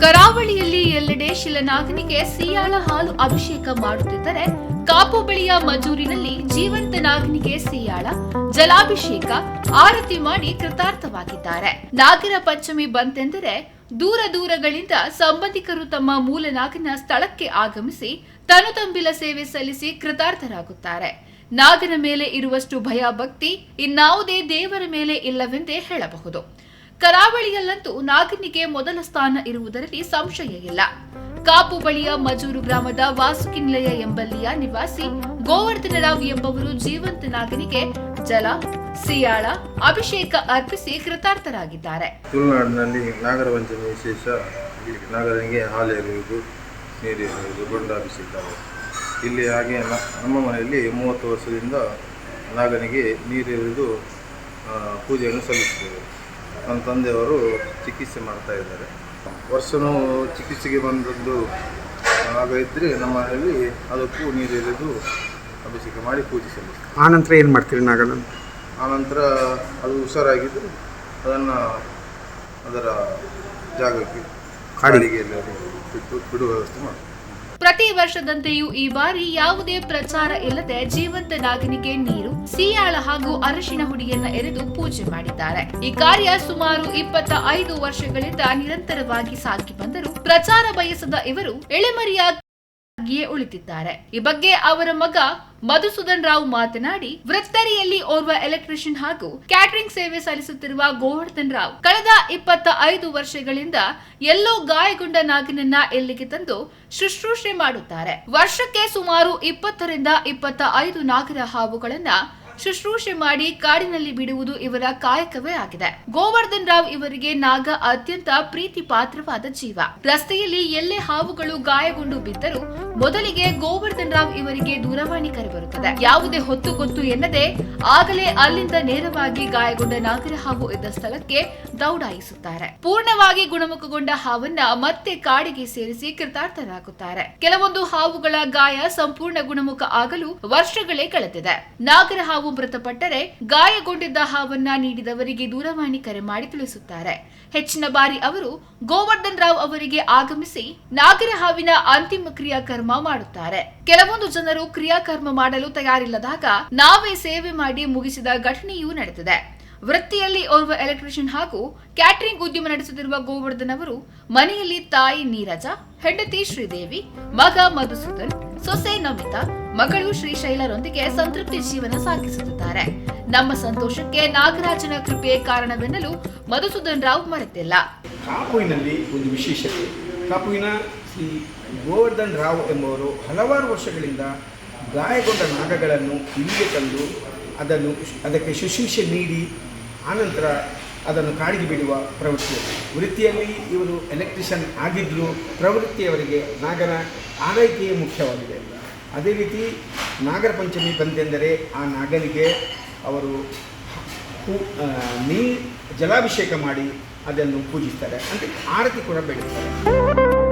ಇನ್ನೊಂದೆಡೆ ಶಿಲನಾಗನಿಗೆ ಸಿಯಾಳ ಹಾಲು ಅಭಿಷೇಕ ಮಾಡುತ್ತಿದ್ದರೆ. ಕಾಪು ಬಳಿಯ ಮಜೂರಿನಲ್ಲಿ ಜೀವಂತ ನಾಗನಿಗೆ ಸಿಯಾಳ, ಜಲಾಭಿಷೇಕ ಆರತಿ ಮಾಡಿ ಕೃತಾರ್ಥವಾಗಿದ್ದಾರೆ. ನಾಗರ ಪಂಚಮಿ ಬಂತೆಂದರೆ ದೂರ ದೂರಗಳಿಂದ ಸಂಬಂಧಿಕರು ತಮ್ಮ ಮೂಲ ನಾಗನ ಸ್ಥಳಕ್ಕೆ ಆಗಮಿಸಿ ತನುತಂಬಿಲ ಸೇವೆ ಸಲ್ಲಿಸಿ ಕೃತಾರ್ಥರಾಗುತ್ತಾರೆ. ನಾಗನ ಮೇಲೆ ಇರುವಷ್ಟು ಭಯ ಭಕ್ತಿ ಇನ್ನಾವುದೇ ದೇವರ ಮೇಲೆ ಇಲ್ಲವೆಂದೇ ಹೇಳಬಹುದು. ಕರಾವಳಿಯಲ್ಲಂತೂ ನಾಗಿನಿಗೆ ಮೊದಲ ಸ್ಥಾನ ಇರುವುದರಲ್ಲಿ ಸಂಶಯ ಇಲ್ಲ. ಕಾಪು ಬಳಿಯ ಮಜೂರು ಗ್ರಾಮದ ವಾಸುಕಿನಿಲಯ ಎಂಬಲ್ಲಿಯ ನಿವಾಸಿ ಗೋವರ್ಧನರಾವ್ ಎಂಬವರು ಜೀವಂತ ನಾಗನಿಗೆ ಜಲ, ಸಿಯಾಳ, ಅಭಿಷೇಕ ಅರ್ಪಿಸಿ ಕೃತಾರ್ಥರಾಗಿದ್ದಾರೆ. ತುಳುನಾಡಿನಲ್ಲಿ ನಾಗರ ಪಂಚಮಿ ವಿಶೇಷ ನಾಗರನಿಗೆ ನೀರು ಎರೆಯುವುದು ಗುಂಡಾಭಿಷೇಕ ಇಲ್ಲಿ ಹಾಗೆ ನಮ್ಮ ಮನೆಯಲ್ಲಿ ಮೂವತ್ತು ವರ್ಷದಿಂದ ನಾಗನಿಗೆ ನೀರು ಎರೆದು ಪೂಜೆಯನ್ನು ಸಲ್ಲಿಸ್ತೇವೆ ನನ್ನ ತಂದೆಯವರು ಚಿಕಿತ್ಸೆ ಮಾಡ್ತಾ ಇದ್ದಾರೆ. ವರ್ಷನೂ ಚಿಕಿತ್ಸೆಗೆ ಬಂದದ್ದು ಆಗ ಇದ್ದರೆ ನಮ್ಮ ಮನೆಯಲ್ಲಿ ಅದಕ್ಕೂ ನೀರು ಎರೆದು ಅಭಿಷೇಕ ಮಾಡಿ ಪೂಜೆ ಸಲ್ಲಿಸ್ತೇವೆ ಆನಂತರ ಏನು ಮಾಡ್ತೀರಿ ನಾಗನ ಆನಂತರ ಅದು ಹುಷಾರಾಗಿದ್ದು ಅದನ್ನು ಅದರ ಜಾಗಕ್ಕೆ ಕಾಡಿಗೆ. ಬಿಟ್ಟು ಬಿಡುವ ವ್ಯವಸ್ಥೆ ಮಾಡ್ತೀವಿ ಪ್ರತಿ ವರ್ಷದಂತೆಯೂ ಈ ಬಾರಿ ಯಾವುದೇ ಪ್ರಚಾರ ಇಲ್ಲದೆ ಜೀವಂತ ನಾಗನಿಗೆ ನೀರು, ಸಿಯಾಳ ಹಾಗೂ ಅರಶಿನ ಹುಡಿಯನ್ನ ಎರೆದು ಪೂಜೆ ಮಾಡಿದ್ದಾರೆ. ಈ ಕಾರ್ಯ ಸುಮಾರು ಇಪ್ಪತ್ತ ಐದು ವರ್ಷಗಳಿಂದ ನಿರಂತರವಾಗಿ ಸಾಗಿ ಬಂದರೂ ಪ್ರಚಾರ ಬಯಸದ ಇವರು ಎಳೆಮರಿಯಾಗಿಯೇ ಉಳಿತಿದ್ದಾರೆ. ಈ ಬಗ್ಗೆ ಅವರ ಮಗ ಮಧುಸೂದನ್ ರಾವ್ ಮಾತನಾಡಿ, ವೃತ್ತರಿಯಲ್ಲಿ ಓರ್ವ ಎಲೆಕ್ಟ್ರಿಷಿಯನ್ ಹಾಗೂ ಕ್ಯಾಟರಿಂಗ್ ಸೇವೆ ಸಲ್ಲಿಸುತ್ತಿರುವ ಗೋವರ್ಧನ್ ರಾವ್ ಕಳೆದ ಇಪ್ಪತ್ತ ಐದು ವರ್ಷಗಳಿಂದ ಎಲ್ಲೋ ಗಾಯಗೊಂಡ ನಾಗಿನನ್ನ ಎಲ್ಲಿಗೆ ತಂದು ಶುಶ್ರೂಷೆ ಮಾಡುತ್ತಾರೆ. ವರ್ಷಕ್ಕೆ ಸುಮಾರು ಇಪ್ಪತ್ತರಿಂದ ಇಪ್ಪತ್ತ ಐದು ನಾಗರ ಹಾವುಗಳನ್ನ ಶುಶ್ರೂಷೆ ಮಾಡಿ ಕಾಡಿನಲ್ಲಿ ಬಿಡುವುದು ಇವರ ಕಾಯಕವೇ ಆಗಿದೆ. ಗೋವರ್ಧನ್ ರಾವ್ ಇವರಿಗೆ ನಾಗ ಅತ್ಯಂತ ಪ್ರೀತಿ ಪಾತ್ರವಾದ ಜೀವ. ರಸ್ತೆಯಲ್ಲಿ ಎಲ್ಲೇ ಹಾವುಗಳು ಗಾಯಗೊಂಡು ಬಿದ್ದರೂ ಮೊದಲಿಗೆ ಗೋವರ್ಧನ್ ರಾವ್ ಇವರಿಗೆ ದೂರವಾಣಿ ಕರೆ ಬರುತ್ತದೆ. ಯಾವುದೇ ಹೊತ್ತು ಗೊತ್ತು ಎನ್ನದೆ ಆಗಲೇ ಅಲ್ಲಿಂದ ನೇರವಾಗಿ ಗಾಯಗೊಂಡ ನಾಗರ ಹಾವು ಇದ್ದ ಸ್ಥಳಕ್ಕೆ ದೌಡಾಯಿಸುತ್ತಾರೆ. ಪೂರ್ಣವಾಗಿ ಗುಣಮುಖಗೊಂಡ ಹಾವನ್ನ ಮತ್ತೆ ಕಾಡಿಗೆ ಸೇರಿಸಿ ಕೃತಾರ್ಥರಾಗುತ್ತಾರೆ. ಕೆಲವೊಂದು ಹಾವುಗಳ ಗಾಯ ಸಂಪೂರ್ಣ ಗುಣಮುಖ ಆಗಲು ವರ್ಷಗಳೇ ಕಳೆದಿದೆ. ನಾಗರ ಹಾವು ಮೃತಪಟ್ಟರೆ ಗಾಯಗೊಂಡಿದ್ದ ಹಾವನ್ನ ನೀಡಿದವರಿಗೆ ದೂರವಾಣಿ ಕರೆ ಮಾಡಿ ತಿಳಿಸುತ್ತಾರೆ. ಹೆಚ್ಚಿನ ಬಾರಿ ಅವರು ಗೋವರ್ಧನ್ ರಾವ್ ಅವರಿಗೆ ಆಗಮಿಸಿ ನಾಗರ ಹಾವಿನ ಅಂತಿಮ ಕ್ರಿಯಾಕರ್ಮ ಮಾಡುತ್ತಾರೆ. ಕೆಲವೊಂದು ಜನರು ಕ್ರಿಯಾಕರ್ಮ ಮಾಡಲು ತಯಾರಿಲ್ಲದಾಗ ನಾವೇ ಸೇವೆ ಮಾಡಿ ಮುಗಿಸಿದ ಘಟನೆಯೂ ನಡೆದಿದೆ. ವೃತ್ತಿಯಲ್ಲಿ ಓರ್ವ ಎಲೆಕ್ಟ್ರಿಷಿಯನ್ ಹಾಗೂ ಕ್ಯಾಟರಿಂಗ್ ಉದ್ಯಮ ನಡೆಸುತ್ತಿರುವ ಗೋವರ್ಧನ್ ಅವರು ಮನೆಯಲ್ಲಿ ತಾಯಿ ನೀರಜ, ಹೆಂಡತಿ ಶ್ರೀದೇವಿ, ಮಗ ಮಧುಸೂದನ್, ಸೊಸೆ ನಮಿತಾ ಮಗಳು ಶ್ರೀಶೈಲರೊಂದಿಗೆ ಸಂತೃಪ್ತಿ ಜೀವನ ಸಾಗಿಸುತ್ತಿದ್ದಾರೆ. ನಮ್ಮ ಸಂತೋಷಕ್ಕೆ ನಾಗರಾಜನ ಕೃಪೆ ಕಾರಣವೆನ್ನಲು ಮಧುಸೂದನ್ ರಾವ್ ಮರೆತಿಲ್ಲ. ಕಾಪುವಿನಲ್ಲಿ ಒಂದು ವಿಶೇಷತೆ. ಕಾಪುವಿನ ಶ್ರೀ ಗೋವರ್ಧನ್ ರಾವ್ ಎಂಬುವರು ಹಲವಾರು ವರ್ಷಗಳಿಂದ ಗಾಯಗೊಂಡ ನಾಗಗಳನ್ನು ಇಲ್ಲಿಗೆ ತಂದು ಅದನ್ನು ಅದಕ್ಕೆ ಶುಶ್ರೂಷೆ ನೀಡಿ, ಆನಂತರ ಅದನ್ನು ಕಾಡಿಗೆ ಬಿಡುವ ಪ್ರವೃತ್ತಿ ವೃತ್ತಿಯಲ್ಲಿ ಇವರು ಎಲೆಕ್ಟ್ರಿಷಿಯನ್ ಆಗಿದ್ದರೂ ಪ್ರವೃತ್ತಿಯವರಿಗೆ ನಾಗನ ಆರೈಕೆಯೇ ಮುಖ್ಯವಾಗಿದೆ. ಅದೇ ರೀತಿ ನಾಗರ ಪಂಚಮಿ ಬಂತೆಂದರೆ ಆ ನಾಗನಿಗೆ ಅವರು ಹೂ ನೀ ಜಲಾಭಿಷೇಕ ಮಾಡಿ ಅದನ್ನು ಪೂಜಿಸ್ತಾರೆ. ಅಂದರೆ ಆರತಿ ಕೂಡ ಬೆಳೆಸ್ತಾರೆ